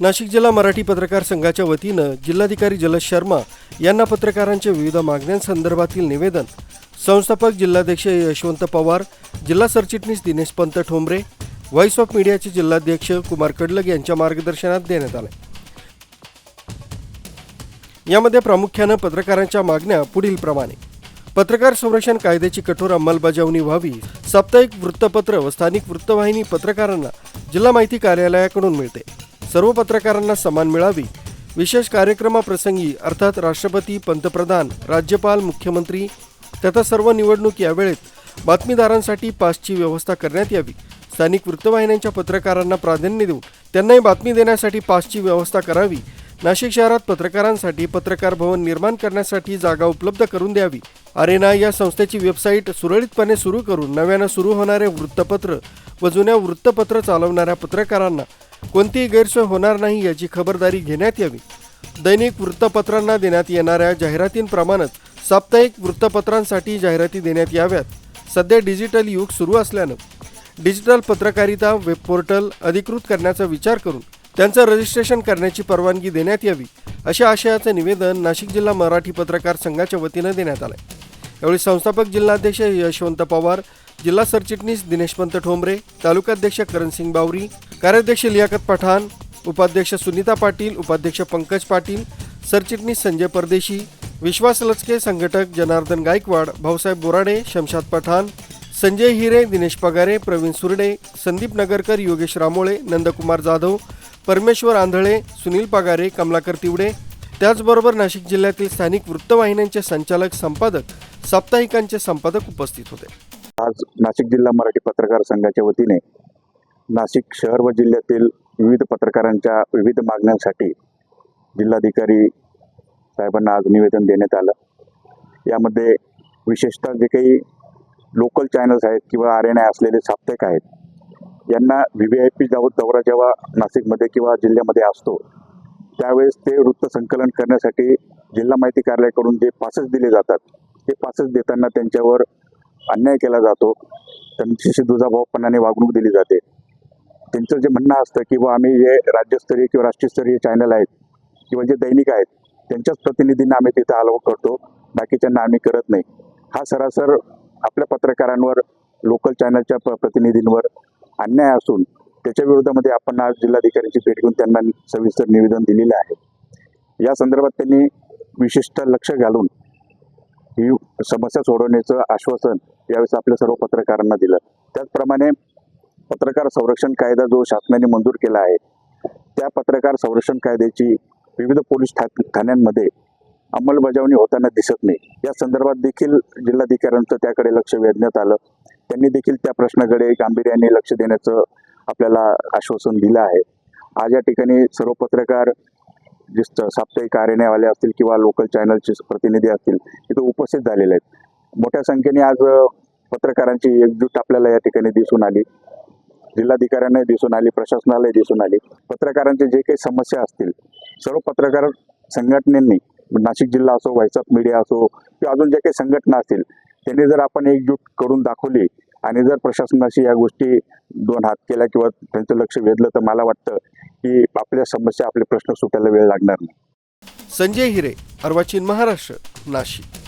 नाशिक जिल्हा मराठी पत्रकार संघाच्या वतीनं जिल्हाधिकारी जलद शर्मा यांना पत्रकारांच्या विविध मागण्यांसंदर्भातील निवेदन संस्थापक जिल्हाध्यक्ष यशवंत पवार जिल्हा सरचिटणीस दिनेश पंत ठोंबरे व्हॉइस ऑफ मीडियाचे जिल्हाध्यक्ष कुमार कडलग यांच्या मार्गदर्शनात देण्यात आले. यामध्ये प्रामुख्यानं पत्रकारांच्या मागण्या पुढील प्रमाणे. पत्रकार संरक्षण कायद्याची कठोर अंमलबजावणी व्हावी साप्ताहिक वृत्तपत्र व स्थानिक वृत्तवाहिनी पत्रकारांना जिल्हा माहिती कार्यालयाकडून मिळते. सर्व पत्रकारांना समान मिळावी. विशेष कार्यक्रमाप्रसंगी अर्थात राष्ट्रपती पंतप्रधान राज्यपाल मुख्यमंत्री तथा सर्व निवडणूक यावेळेत बातमीदारांसाठी पासची व्यवस्था करण्यात यावी. स्थानिक वृत्तवाहिन्यांच्या पत्रकारांना प्राधान्य देऊन त्यांनाही बातमी देण्यासाठी पासची व्यवस्था करावी. नाशिक शहरात पत्रकारांसाठी पत्रकार भवन निर्माण करण्यासाठी जागा उपलब्ध करून द्यावी. अरेना या संस्थेची वेबसाईट सुरळीतपणे सुरू करून नव्यानं सुरू होणारे वृत्तपत्र व जुन्या वृत्तपत्र चालवणाऱ्या पत्रकारांना कोणतीही गैरसोय होणार नाही याची खबरदारी घेण्यात यावी. दैनिक वृत्तपत्रांना देण्यात येणाऱ्या जाहिरातींप्रमाणेच साप्ताहिक वृत्तपत्रांसाठी जाहिराती देण्यात याव्यात. सध्या डिजिटल युग सुरू असल्यानं डिजिटल पत्रकारिता वेब पोर्टल अधिकृत करण्याचा विचार करून त्यांचं रजिस्ट्रेशन करण्याची परवानगी देण्यात यावी अशा आशयाचं निवेदन नाशिक जिल्हा मराठी पत्रकार संघाच्या वतीनं देण्यात आलं यावेळी संस्थापक जिल्हाध्यक्ष यशवंत पवार जिल्हा सरचिटणीस दिनेशपंत ठोंबरे तालुकाध्यक्ष करणसिंग बावरी कार्याध्यक्ष लियाकत पठाण उपाध्यक्ष सुनीता पाटील उपाध्यक्ष पंकज पाटील सरचिटणीस संजय परदेशी विश्वास लचके संघटक जनार्दन गायकवाड भाऊसाहेब बोराडे शमशाद पठाण संजय हिरे दिनेश पगारे प्रवीण सुर्डे संदीप नगरकर योगेश रामोळे नंदकुमार जाधव परमेश्वर आंधळे सुनील पगारे कमलाकर तिवडे त्याचबरोबर नाशिक जिल्ह्यातील स्थानिक वृत्तवाहिन्यांचे संचालक संपादक साप्ताहिकांचे संपादक उपस्थित होते. आज नाशिक जिल्हा मराठी पत्रकार संघाच्या वतीने नाशिक शहर व जिल्ह्यातील विविध पत्रकारांच्या विविध मागण्यांसाठी जिल्हाधिकारी साहेबांना आज निवेदन देण्यात आलं. यामध्ये विशेषतः जे काही लोकल चॅनल्स आहेत किंवा आर एन आय असलेले साप्ताहिक आहेत यांना व्ही व्ही आय पी जाऊ दौरा जेव्हा नाशिकमध्ये किंवा जिल्ह्यामध्ये असतो त्यावेळेस ते वृत्त संकलन करण्यासाठी जिल्हा माहिती कार्यालयाकडून जे पासेस दिले जातात ते पासेस देताना त्यांच्यावर अन्याय केला जातो. त्यांच्याशी दुजाभावपणाने वागणूक दिली जाते. त्यांचं जे म्हणणं असतं की बा आम्ही जे राज्यस्तरीय किंवा राष्ट्रीयस्तरीय चॅनल आहेत किंवा जे दैनिक आहेत त्यांच्याच प्रतिनिधींना आम्ही तिथं आलो करतो. बाकीच्यांना आम्ही करत नाही. हा सरासर आपल्या पत्रकारांवर लोकल चॅनलच्या प प्रतिनिधींवर अन्याय असून त्याच्या विरोधामध्ये आपण आज जिल्हाधिकाऱ्यांची भेट घेऊन त्यांना सविस्तर निवेदन दिलेलं आहे. या संदर्भात त्यांनी विशिष्ट लक्ष घालून ही समस्या सोडवण्याचं आश्वासन यावेळेस आपल्या सर्व पत्रकारांना दिलं. त्याचप्रमाणे पत्रकार संरक्षण कायदा जो शासनाने मंजूर केला आहे त्या पत्रकार संरक्षण कायद्याची विविध पोलीस ठा ठाण्यांमध्ये अंमलबजावणी होताना दिसत नाही. या संदर्भात देखील जिल्हाधिकाऱ्यांचं त्याकडे लक्ष वेधण्यात आलं. त्यांनी देखील त्या प्रश्नाकडे गांभीर्याने लक्ष देण्याचं आपल्याला आश्वासन दिलं आहे. आज या ठिकाणी सर्व पत्रकार जे साप्ताहिक कार्यालयवाले असतील किंवा लोकल चॅनलचे प्रतिनिधी असतील तिथं उपस्थित झालेले आहेत. मोठ्या संख्येने आज पत्रकारांची एकजूट आपल्याला या ठिकाणी दिसून आली. जिल्हाधिकाऱ्यांनाही दिसून आली प्रशासनालाही दिसून आली. पत्रकारांचे जे काही समस्या असतील सर्व पत्रकार संघटनेनी नाशिक जिल्हा असो व्हॉइस ऑफ मीडिया असो किंवा अजून जे काही संघटना असतील त्यांनी जर आपण एकजूट करून दाखवली आणि जर प्रशासनाशी या गोष्टी दोन हात केल्या किंवा त्यांचं लक्ष वेधलं तर मला वाटतं की आपल्या समस्या आपले प्रश्न सुटायला वेळ लागणार नाही. संजय हिरे अर्वाचीन महाराष्ट्र नाशिक.